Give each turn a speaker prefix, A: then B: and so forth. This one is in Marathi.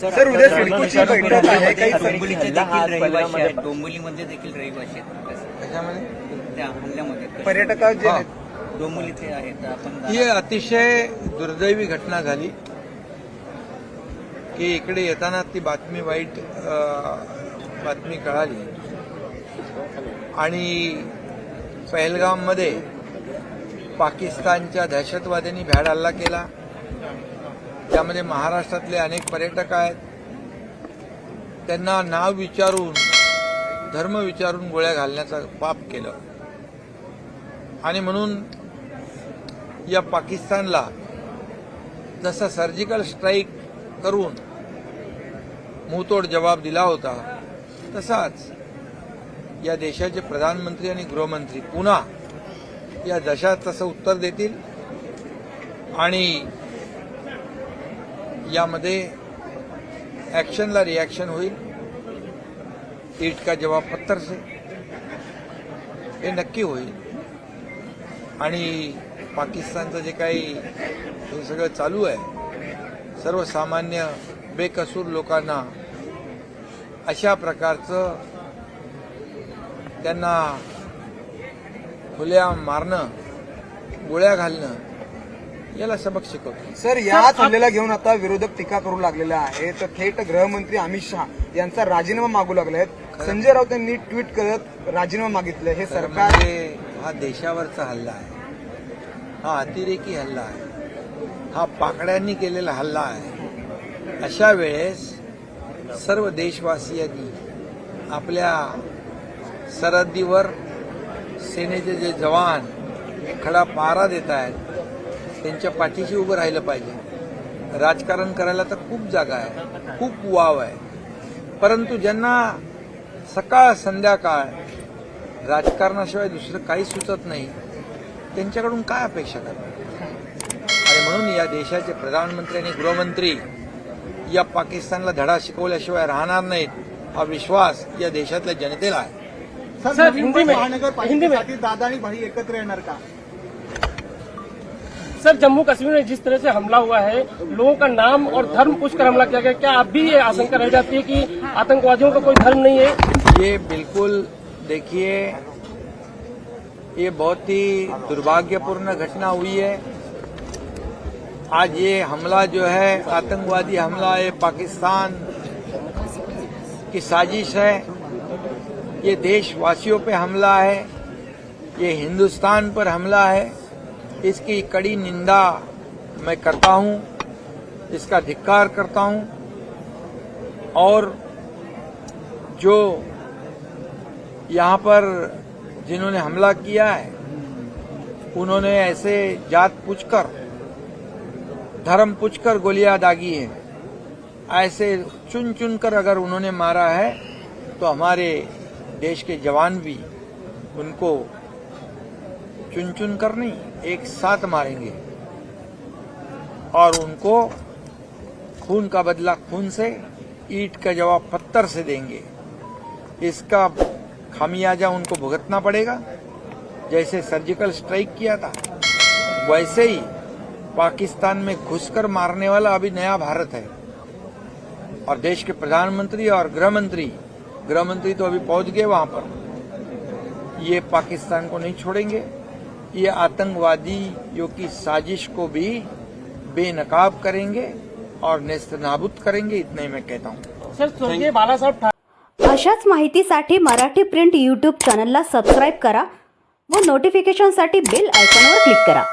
A: सर उद्या सिडकोची बैठक आहे काही
B: डोंबिवलीचे देखील
C: पल्ल्यामध्ये-
B: आहेत. डोंबिवलीमध्ये देखील रहिवासी आहेत. कसं?
D: त्याच्यामध्ये
B: त्या हल्ल्यामध्ये.
A: पर्यटक जे. आहेत.
B: डोंबिवलीचे आहेत आपण
D: ही अतिशय दुर्दैवी घटना झाली की इकडे येताना ती बातमी वाईट बातमी कळाली. आणि पहलगाममध्ये पाकिस्तानच्या दहशतवाद्यांनी भ्याड हल्ला केला. त्यामध्ये महाराष्ट्रातले अनेक पर्यटक आहेत त्यांना नाव विचारून धर्म विचारून गोळ्या घालण्याचं पाप केलं. आणि म्हणून या पाकिस्तानला जसा सर्जिकल स्ट्राईक करून मुंहतोड जबाब दिला होता तसाच या देशाचे प्रधानमंत्री आणि गृहमंत्री पुन्हा या दशात तसं उत्तर देतील आणि यामध्ये ॲक्शनला रिॲक्शन होईल. ईट का जवाब पत्थर से. हे नक्की होईल. आणि पाकिस्तानचं जे काही हे सगळं चालू आहे सर्वसामान्य बेकसूर लोकांना अशा प्रकारचं त्यांना खुल्या मारणं गोळ्या घालणं याला सबक शिकवतो
A: सर याच हल्ल्याला घेऊन आता विरोधक टीका करू लागलेले आहे तर थेट गृहमंत्री अमित शहा यांचा राजीनामा मागू लागले आहेत. संजय राऊत यांनी ट्विट करत राजीनामा मागितलं. हे सरकार
D: म्हणजे हा देशावरचा हल्ला आहे. हा अतिरेकी हल्ला आहे. हा पाकड्यांनी केलेला हल्ला आहे. अशा वेळेस सर्व देशवासियांनी आपल्या सरहद्दीवर सेनेचे जे जवान खडा पारा देत आहेत त्यांच्या पाठीशी उभं राहिलं पाहिजे. राजकारण करायला तर खूप जागा आहे. खूप वाव आहे. परंतु ज्यांना सकाळ संध्याकाळ राजकारणाशिवाय दुसरं काही सुचत नाही त्यांच्याकडून काय अपेक्षा करतात आणि म्हणून या देशाचे प्रधानमंत्री आणि गृहमंत्री या पाकिस्तानला धडा शिकवल्याशिवाय राहणार नाहीत हा विश्वास या देशातल्या जनतेला आहे.
E: सर हिंदी में हिंदी में दादा आणि भाई एकत्र येणार का?
F: सर, जम्मू कश्मीर में जिस तरह से हमला हुआ है, लोगों का नाम और धर्म पूछकर हमला किया गया, क्या अब भी ये आशंका रह जाती है कि आतंकवादियों का कोई धर्म नहीं है?
D: ये बिल्कुल, देखिए, ये बहुत ही दुर्भाग्यपूर्ण घटना हुई है। आज ये हमला जो है, आतंकवादी हमला ये पाकिस्तान की साजिश है। ये देशवासियों पे हमला है, ये हिंदुस्तान पर हमला है। इसकी कड़ी निंदा मैं करता हूँ, इसका धिक्कार करता हूँ, और जो यहाँ पर जिन्होंने हमला किया है, उन्होंने ऐसे जात पूछकर, धर्म पूछकर गोलियाँ दागी है। ऐसे चुन चुन कर अगर उन्होंने मारा है तो हमारे देश के जवान भी उनको चुन चुन कर नहीं, एक साथ मारेंगे। और उनको खून का बदला खून से, ईट का जवाब पत्थर से देंगे। इसका खामियाजा उनको भुगतना पड़ेगा। जैसे सर्जिकल स्ट्राइक किया था, वैसे ही पाकिस्तान में घुसकर मारने वाला अभी नया भारत है। और देश के प्रधानमंत्री और गृह मंत्री गृह मंत्री तो अभी पहुँच गए वहाँ पर। ये पाकिस्तान को नहीं छोड़ेंगे। ये आतंकवादियों की साजिश को भी बेनकाब करेंगे और नेस्त नाबूद करेंगे इतने मैं कहता हूँ।
F: सर स्वर्गीय बाला साहब
G: अशाच माहितीसाठी मराठी प्रिंट यूट्यूब चॅनलला सब्सक्राइब करा व नोटिफिकेशनसाठी बेल आयकॉनवर क्लिक करा.